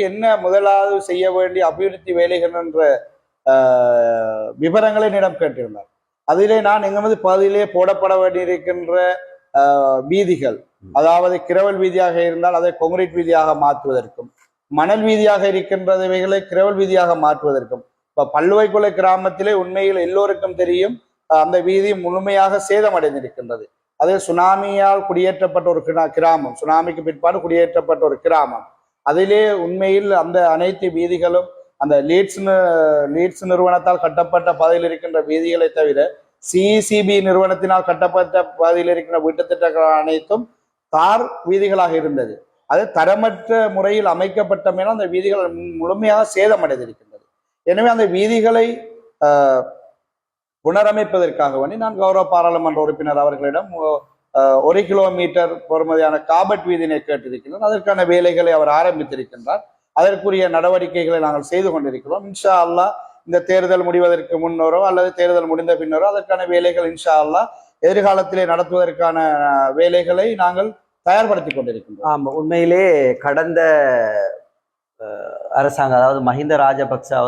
என்ன முதலாவது செய்ய வேண்டிய அபிவிருத்தி வேலைகள் என்ற ஆஹ், விவரங்களை என்னிடம் கேட்டிருந்தார். அதிலே நான் எங்கமது பகுதியிலே போடப்பட வேண்டியிருக்கின்ற வீதிகள் அதாவது கிரவல் வீதியாக இருந்தால் அதை கொங்கிரீட் வீதியாக மாற்றுவதற்கும் மணல் வீதியாக இருக்கின்றவைகளை கிரவல் வீதியாக மாற்றுவதற்கும் இப்ப பல்லுவைக்குலை கிராமத்திலே உண்மையில் எல்லோருக்கும் தெரியும் அந்த வீதி முழுமையாக சேதமடைந்திருக்கின்றது. அதே சுனாமியால் குடியேற்றப்பட்ட ஒரு கிரா- கிராமம் சுனாமிக்கு பிற்பாடு குடியேற்றப்பட்ட ஒரு கிராமம். அதிலே உண்மையில் அந்த அனைத்து வீதிகளும் அந்த லீட்ஸ் லீட்ஸ் நிறுவனத்தால் கட்டப்பட்ட பாதையில் இருக்கின்ற வீதிகளை தவிர சிசிபி நிறுவனத்தினால் கட்டப்பட்ட பாதையில் இருக்கின்ற வீட்டு திட்டங்கள் அனைத்தும் தார் வீதிகளாக இருந்தது. அது தரமற்ற முறையில் அமைக்கப்பட்டமே அந்த வீதிகள் முழுமையாக சேதமடைந்திருக்கின்றது. எனவே அந்த வீதிகளை புனரமைப்பதற்காக வேண்டி நான் கௌரவ பாராளுமன்ற உறுப்பினர் அவர்களிடம் ஒரு கிலோமீட்டர் பொறுமதியான காபட் வீதியினை கேட்டிருக்கின்றோம். அதற்கான வேலைகளை அவர் ஆரம்பித்திருக்கின்றார். அதற்குரிய நடவடிக்கைகளை நாங்கள் செய்து கொண்டிருக்கிறோம். இன்ஷா அல்லாஹ் இந்த தேர்தல் முடிவதற்கு முன்னரோ அல்லது தேர்தல் முடிந்த பின்னரோ அதற்கான வேலைகள் இன்ஷா அல்லாஹ் எதிர்காலத்திலே நடத்துவதற்கான வேலைகளை நாங்கள் தயார்படுத்தி கொண்டிருக்கின்றோம். ஆமா உண்மையிலே கடந்த அரசாங்கம் அதாவது மஹிந்த ராஜபக்ச